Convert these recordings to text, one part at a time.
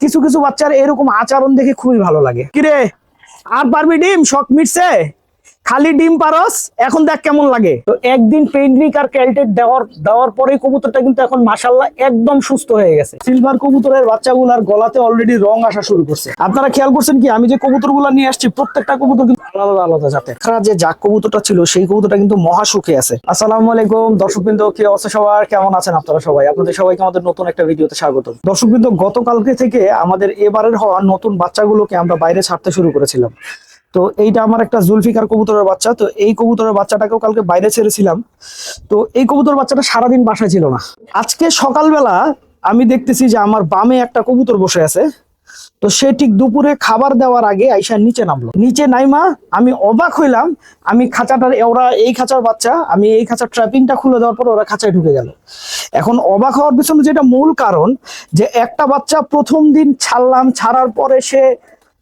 কিছু কিছু বাচ্চার এরকম আচরণ দেখে খুবই ভালো লাগে। কিরে, আর পারবি ডিম? শখ মিটছে? খালি ডিম পারস, এখন দেখ কেমন লাগে। তো একদিন পেইন্ট্রিক আর ক্যালটেট দেওয়ার দেওয়ার পরে কবুতরটা কিন্তু এখন মাসাল্লাহ একদম সুস্থ হয়ে গেছে। সিলভার কবুতরের বাচ্চাগুলার গলাতে অলরেডি রং আসা শুরু করছে। আপনারা খেয়াল করছেন কি? আমি যে কবুতরগুলো নিয়ে আসছি, প্রত্যেকটা কবুতর কিন্তু আলাদা আলাদা জাতে খারাপ যে জাক কবুতরটা ছিল, সেই কবুতরটা কিন্তু মহা সুখে আছে। আসসালামু আলাইকুম, দর্শকবৃন্দ, কি অবস্থা সবার? কেমন আছেন আপনারা সবাই? আপনাদের সবাইকে আমাদের নতুন একটা ভিডিওতে স্বাগত দর্শকবৃন্দ, গতকালকে থেকে আমাদের এবারের হওয়া নতুন বাচ্চাগুলোকে আমরা বাইরে ছাড়তে শুরু করেছিলাম। তো এইটা আমার একটা জুলফিকার কবুতরের বাচ্চা, তো এই কবুতরের বাচ্চাটাকেও কালকে বাইরে ছেড়েছিলাম। তো এই কবুতর বাচ্চাটা সারাদিন বাসায় ছিল না। আজকে সকালবেলা আমি দেখতেছি যে আমার বামে একটা কবুতর বসে আছে। তো সে ঠিক দুপুরে খাবার দেওয়ার আগে আইসা নিচে নামলো। নিচে নাইমা আমি অবাক হইলাম, আমি খাঁচাটার, ওরা এই খাঁচার বাচ্চা, আমি এই খাঁচার ট্র্যাপিংটা খুলে দেওয়ার পর ওরা খাঁচায় ঢুকে গেল। এখন অবাক হওয়ার পিছনে যেটা মূল কারণ, যে একটা বাচ্চা প্রথম দিন ছাড়লাম, ছাড়ার পরে সে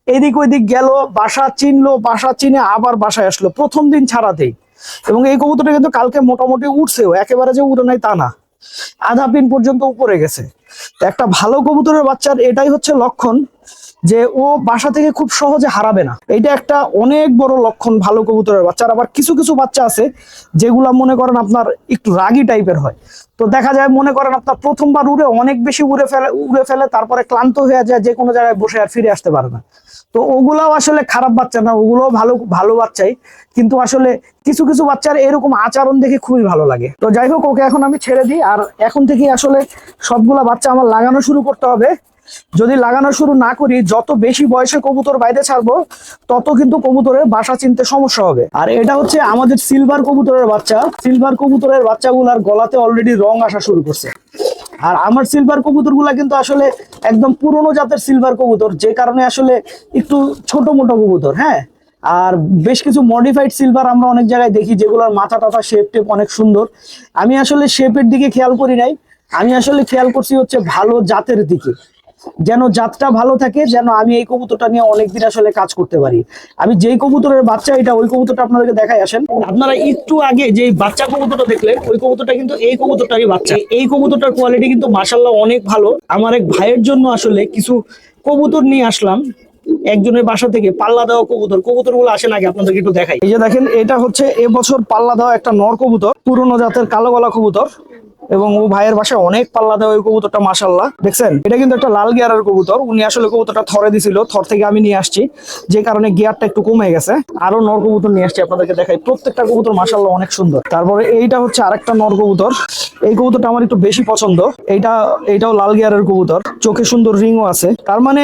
এদিক ওইদিক গেল, বাসা চিনলো, বাসা চিনে আবার বাসায় আসলো। প্রথম দিন ছাড়াতেই। এবং এই কবুতরটা কিন্তু কালকে মোটামুটি উঠছেও, একেবারে যে উড়ে নাই তা না। আধা পিন পর্যন্ত উপরে গেছে। একটা ভালো কবুতরের বাচ্চার এটাই হচ্ছে লক্ষণ। যে ও বাসা থেকে খুব সহজে হারাবে না। এটা একটা অনেক বড় লক্ষণ ভালো কবুতরের বাচ্চার। আবার কিছু কিছু বাচ্চা আছে যেগুলা মনে করেন আপনার একটু রাগি টাইপের হয়। তো দেখা যায় মনে করেন আপনার প্রথমবার উড়ে অনেক বেশি উড়ে ফেলে উড়ে ফেলে, তারপরে ক্লান্ত হয়ে যায়, যে কোনো জায়গায় বসে আর ফিরে আসতে পারে না। তো ওগুলাও আসলে খারাপ বাচ্চা না, ওগুলোও ভালো ভালো বাচ্চাই। কিন্তু আসলে কিছু কিছু বাচ্চার এরকম আচরণ দেখে খুবই ভালো লাগে। তো যাই হোক, ওকে এখন আমি ছেড়ে দিই। আর এখন থেকে আসলে সবগুলা বাচ্চা আমার লাগানো শুরু করতে হবে। যদি লাগানো শুরু না করি, যত বেশি বয়সে কবুতর বাইরে ছাড়বো, তত কিন্তু কবুতরের বাসা চিনতে সমস্যা হবে। আর এটা হচ্ছে আমাদের সিলভার কবুতরের বাচ্চা। সিলভার কবুতরের বাচ্চাগুলার গলাতে অলরেডি রং আসা শুরু করছে। আর আমার সিলভার কবুতরগুলা কিন্তু আসলে একদম পুরনো জাতের সিলভার কবুতর, যে কারণে আসলে একটু ছোট মোটো কবুতর হ্যাঁ? আর বেশ কিছু মডিফাইড সিলভার আমরা অনেক জায়গায় দেখি, যেগুলোর মাথা টাথা শেপ টেপ অনেক সুন্দর। আমি আসলে শেপের দিকে খেয়াল করি নাই। আমি আসলে খেয়াল করছি হচ্ছে ভালো জাতের দিকে। যেন জাতটা ভালো থাকে, যেন আমি এই কবুতরটা নিয়ে অনেকদিন আসলে কাজ করতে পারি। আমি যেই কবুতরের বাচ্চা এটা, ওই কবুতরটা আপনাদেরকে দেখাই আসেন। আপনারা একটু আগে যে বাচ্চা কবুতরটা দেখলেন, ওই কবুতরটা কিন্তু এই কবুতরটারই বাচ্চা। এই কবুতরটার কোয়ালিটি কিন্তু মাসাল্লাহ অনেক ভালো। আমার এক ভাইয়ের জন্য আসলে কিছু কবুতর নিয়ে আসলাম। একজনের বাসা থেকে পাল্লা দেওয়া কবুতর। কবুতরগুলো আসেন আগে আপনাদেরকে একটু দেখাই। এই যে দেখেন, এটা হচ্ছে এবছর পাল্লা দেওয়া একটা নর কবুতর। পুরনো জাতের কালো গলা কবুতর। এবং ও ভাইয়ের বাসায় অনেক পাল্লা দেওয়া ওই কবুতরটা মাসাল্লাহ দেখছেন? এটা কিন্তু একটা লাল গিয়ারের কবুতর। উনি আসলে কবুতরটা থরে দিছিল, থর থেকে আমি নিয়ে আসছি। যে কারণে গিয়ারটা একটু কমে গেছে। আরও নর কবুতর নিয়ে আসছি আপনাদেরকে দেখাই। প্রত্যেকটা কবুতর মাসাল্লাহ অনেক সুন্দর। তারপরে এইটা হচ্ছে আরেকটা নর কবুতর। এই কবুতরটা আমার একটু বেশি পছন্দ। এইটা, এইটাও লাল গিয়ারের কবুতর। চোখে সুন্দর রিংও আছে। তার মানে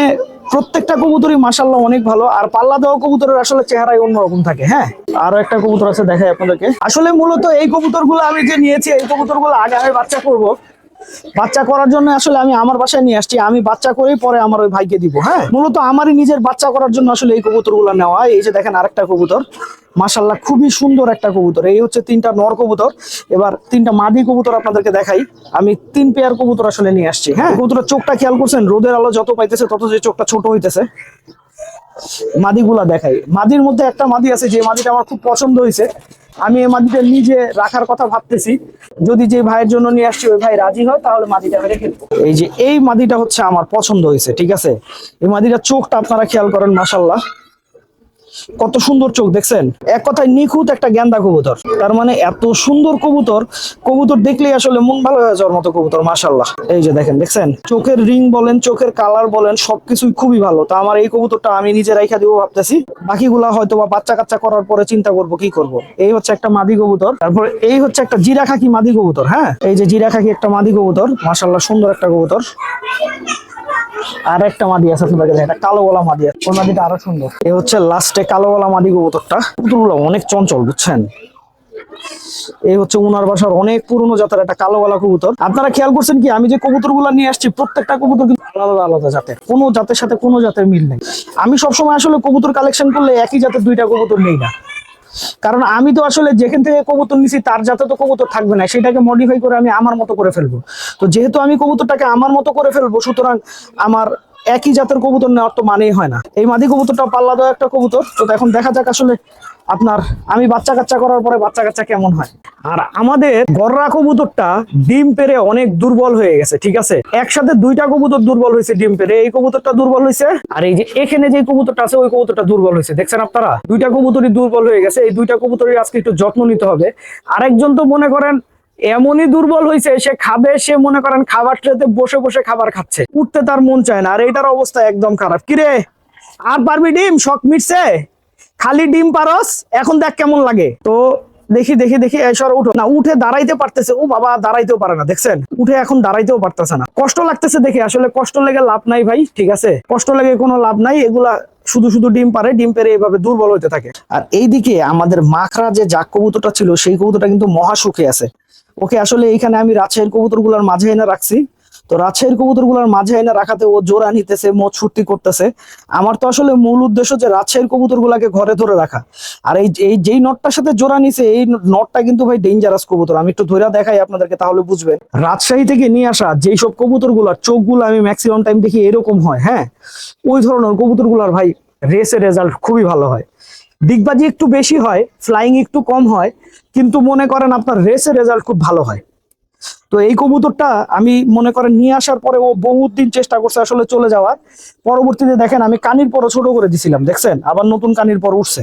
প্রত্যেকটা কবুতরই মাসাল্লাহ অনেক ভালো, আর পাল্লা দেওয়া কবুতরের আসলে চেহারাই অন্যরকম থাকে হ্যাঁ? আরও একটা কবুতর আছে, দেখাই আপনাদেরকে। আসলে মূলত এই কবুতরগুলো আমি যে নিয়েছি, এই কবুতরগুলো আগে আমি বাচ্চা করব। বাচ্চা করার জন্য আসলে আমি আমার বাসায় নিয়ে আসছি, আমি বাচ্চা করেই পরে আমার ওই ভাইকে দিব হ্যাঁ? মূলত আমারই নিজের বাচ্চা করার জন্য আসলে এই কবুতরগুলো নেওয়া হয়। এই যে দেখেন আরেকটা কবুতর মাসাল্লাহ খুবই সুন্দর একটা কবুতর। এই হচ্ছে তিনটা নর কবুতর। এবার তিনটা মাদি কবুতর আপনাদেরকে দেখাই। আমি তিন পেয়ার কবুতর আসলে নিয়ে আসছি হ্যাঁ? কবুতরের চোখটা খেয়াল করছেন, রোদের আলো যত পাইতেছে তত যে চোখটা ছোট হইতেছে। মাদিগুলা দেখাই। মাদির মধ্যে একটা মাদি আছে, যে মাদিটা আমার খুব পছন্দ হয়েছে আমি এই মাটিটা নিজে রাখার কথা ভাবতেছি। যদি যে ভাইয়ের জন্য নিয়ে আসছি, ওই ভাই রাজি হয়, তাহলে মাটিটা রেখে এই যে এই মাটিটা হচ্ছে আমার পছন্দ হয়েছে, ঠিক আছে? এই মাদিটার চোখটা আপনারা খেয়াল করেন মাসাল্লাহ কত সুন্দর চোখ, দেখছেন? এক কথায় নিখুঁত একটা গ্যান্দা কবুতর। তার মানে এত সুন্দর কবুতর কবুতর দেখলেই আসলে মন ভালো হয়ে যাওয়ার মতো কবুতর মাসাল্লাহ এই যে দেখেন, দেখছেন? চোখের রিং বলেন, চোখের কালার বলেন, সবকিছুই খুবই ভালো। তা আমার এই কবুতরটা আমি নিজে রাইখা দিব ভাবতেছি। বাকিগুলা হয়তো বা বাচ্চা কাচ্চা করার পরে চিন্তা করব, কি করব? এই হচ্ছে একটা মাদি কবুতর। তারপর এই হচ্ছে একটা জিরা খাকি মাদি কবুতর হ্যাঁ? এই যে জিরা খাকি একটা মাদি কবুতর মাসাল্লাহ সুন্দর একটা কবুতর। আর একটা মাদি আছে আপনাদের একটা কালো মাদি আছে। মাদিটা আরও সুন্দর। এই হচ্ছে লাস্টে কালো মাদি কবুতরটা। কবুতরগুলো অনেক চঞ্চল, বুঝছেন? এই হচ্ছে উনার বাসার অনেক পুরনো জাতের একটা কালো গলা কবুতর। আপনারা খেয়াল করছেন কি? আমি যে কবুতর নিয়ে আসছি, প্রত্যেকটা কবুতর কিন্তু আলাদা আলাদা জাতের। কোনো জাতের সাথে কোনো জাতের মিল নেই। আমি সবসময় আসলে কবুতর কালেকশন করলে একই জাতের দুইটা কবুতর নেই না। কারণ আমি তো আসলে যেখান থেকে কবুতর নিছি, তার জাতে তো কবুতর থাকবে না। সেটাকে মডিফাই করে আমি আমার মতো করে ফেলব। তো যেহেতু আমি কবুতরটাকে আমার মতো করে ফেলব, সুতরাং আমার একই জাতের কবুতর নেওয়ার তো মানেই হয় না। এই মাদি কবুতরটা পাল্লা দেওয়া একটা কবুতর। তো এখন দেখা যাক আসলে আপনার আমি বাচ্চা কাচ্চা করার পরে বাচ্চা কাচ্চা কেমন হয়। আর আমাদের গররা কবুতরটা ডিম পেরে অনেক দুর্বল হয়ে গেছে, ঠিক আছে? একসাথে দুইটা কবুতর দুর্বল হয়েছে ডিম পেরে। এই কবুতরটা দুর্বল হয়েছে? আর এই যে এখানে যে কবুতরটা আছে, ওই কবুতরটা দুর্বল হয়েছে। দেখছেন আপনারা? দুইটা কবুতরই দুর্বল হয়ে গেছে। এই দুইটা কবুতরই আজকে একটু যত্ন নিতে হবে। আরেকজন তো মনে করেন এমনই দুর্বল হয়েছে সে খাবে, সে মনে করেন খাবার ট্রেতে বসে বসে খাবার খাচ্ছে। উঠতে তার মন চায় না, আর এইটার অবস্থা একদম খারাপ। কিরে? আর পারবি ডিম? শখ মিটছে? খালি ডিম পারস? এখন দেখ কেমন লাগে। তো দেখি দেখি দেখি এসর উঠো। না, উঠে দাঁড়াইতে পারতেছে। ও বাবা, দাঁড়াইতেও পারে না, দেখছেন? উঠে এখন দাঁড়াইতেও পারতেছে না। কষ্ট লাগতেছে দেখে, আসলে কষ্ট লেগে লাভ নাই ভাই, ঠিক আছে? কষ্ট লেগে কোনো লাভ নাই, এগুলা শুধু শুধু ডিম পারে, ডিম পেরে এইভাবে দুর্বল হতে থাকে। আর এইদিকে আমাদের মাখরা যে জাক কবুতরটা ছিল, সেই কবুতরটা কিন্তু মহাসুখে আছে। ওকে আসলে এখানে আমি রাজশাহীর কবুতরগুলোর মাঝে এনে রাখছি। তো রাজশাহীর কবুতরগুলোর মাঝে এনে রাখাতে ও জোড়া নিতেছে, মদ ছুটি করতেছে। আমার তো আসলে মূল উদ্দেশ্য যে রাজশাহীর কবুতরগুলাকে ঘরে ধরে রাখা। আর এই এই যেই নটটার সাথে জোড়া নিছে, এই নটটা কিন্তু ভাই ডেঞ্জারাস কবুতর। আমি একটু ধরে দেখাই আপনাদেরকে, তাহলে বুঝবেন। রাজশাহী থেকে নিয়ে আসা যেই সব কবুতরগুলার চোখগুলো আমি ম্যাক্সিমাম টাইম দেখি এরকম হয় হ্যাঁ? ওই ধরনের কবুতরগুলার ভাই রেসের রেজাল্ট খুবই ভালো হয়। ডিগবাজি একটু বেশি হয় ফ্লাইং একটু কম হয়, কিন্তু মনে করেন আপনার রেসের রেজাল্ট খুব ভালো হয়। তো এই কবুতরটা আমি মনে করেন নিয়ে আসার পরে ও বহুত দিন চেষ্টা করছে আসলে চলে যাওয়ার। পরবর্তীতে দেখেন আমি কানির পরও ছোট করে দিছিলাম, দেখছেন? আবার নতুন কানির পর উঠছে।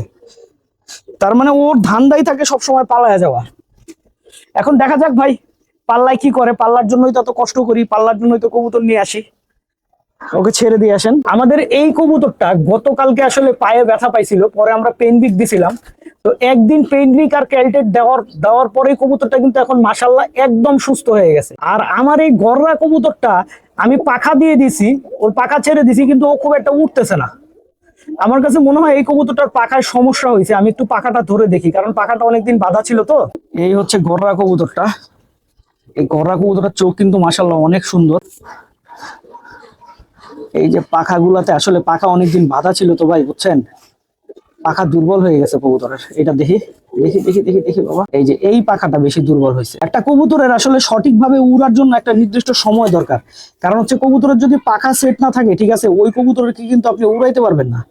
তার মানে ওর ধান্দাই থাকে সবসময় পালায় যাওয়া। এখন দেখা যাক ভাই, পাল্লায় কি করে? পাল্লার জন্যই তো এত কষ্ট করি, পাল্লার জন্যই তো কবুতর নিয়ে আসি। ওকে ছেড়ে দিয়ে আসেন। আমাদের এই কবুতরটা গতকালকে আসলে পায়ে ব্যথা পাইছিল, পরে আমরা পেনবিক দিছিলাম। তো একদিন পেনবিক আর ক্যালটেট দেওয়ার দেওয়ার পরে কবুতরটা কিন্তু এখন মাসাল্লাহ একদম সুস্থ হয়ে গেছে। আর আমার এই গররা কবুতরটা আমি পাখা দিয়ে দিছি, ওর পাখা ছেড়ে দিছি, কিন্তু ও খুব একটা উঠতেছে না। আমার কাছে মনে হয় এই কবুতরটার পাখায় সমস্যা হয়েছে, আমি একটু পাখাটা ধরে দেখি, কারণ পাখাটা অনেকদিন বাঁধা ছিল তো। এই হচ্ছে গররা কবুতরটা। এই গররা কবুতরটার চোখ কিন্তু মাসাল্লাহ অনেক সুন্দর। এই যে পাখাগুলাতে আসলে পাখা অনেকদিন বাঁধা ছিল তো ভাই, বুঝছেন? পাখা দুর্বল হয়ে গেছে কবুতরের। এটা দেখি দেখি দেখি দেখি দেখি বাবা। এই যে এই পাখাটা বেশি দুর্বল হয়েছে। একটা কবুতরের আসলে সঠিকভাবে উড়ার জন্য একটা নির্দিষ্ট সময় দরকার। কারণ হচ্ছে কবুতরের যদি পাখা সেট না থাকে, ঠিক আছে, ওই কবুতরের কি কিন্তু আপনি উড়াইতে পারবেন না।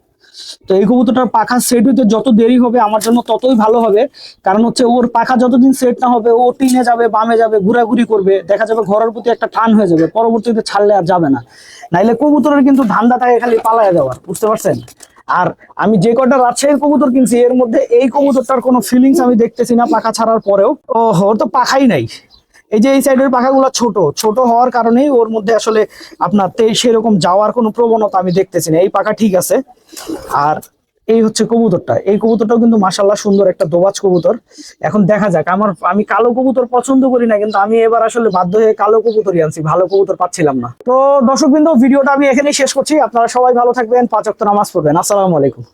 তো এই কবুতরটার পাখা সেট হইতে যত দেরি হবে, আমার জন্য ততই ভালো হবে। কারণ হচ্ছে ওর পাখা যতদিন সেট না হবে, ও টিনে যাবে, বামে যাবে, ঘোরাঘুরি করবে, দেখা যাবে ঘরের প্রতি একটা টান হয়ে যাবে, পরবর্তীতে ছাড়লে আর যাবে না। নাইলে কবুতরের কিন্তু ধান্দা থাকে, খালি পালায় দেওয়ার বুঝতে পারছেন? আর আমি যে কটা রাজশাহীর কবুতর কিনছি, এর মধ্যে এই কবুতরটার কোনো ফিলিংস আমি দেখতেছি না, পাখা ছাড়ার পরেও। ও ওর তো পাখাই নাই। এই যে এই সাইডের পাখাগুলো ছোট ছোট হওয়ার কারণে ওর মধ্যে আসলে আপনার সেরকম যাওয়ার কোনো প্রবণতা আমি দেখতেছি না। এই পাখা ঠিক আছে। আর এই হচ্ছে কবুতরটা। এই কবুতরটাও কিন্তু মাসাল্লাহ সুন্দর একটা দোবাজ কবুতর। এখন দেখা যাক, আমার, আমি কালো কবুতর পছন্দ করি না, কিন্তু আমি এবার আসলে বাধ্য হয়ে কালো কবুতরই আনছি, ভালো কবুতর পাচ্ছিলাম না। তো দর্শক ভিডিওটা আমি এখানেই শেষ করছি। আপনারা সবাই ভালো থাকবেন, পাঁচ অক্ট নামাজ পড়বেন। আসসালামু আলাইকুম।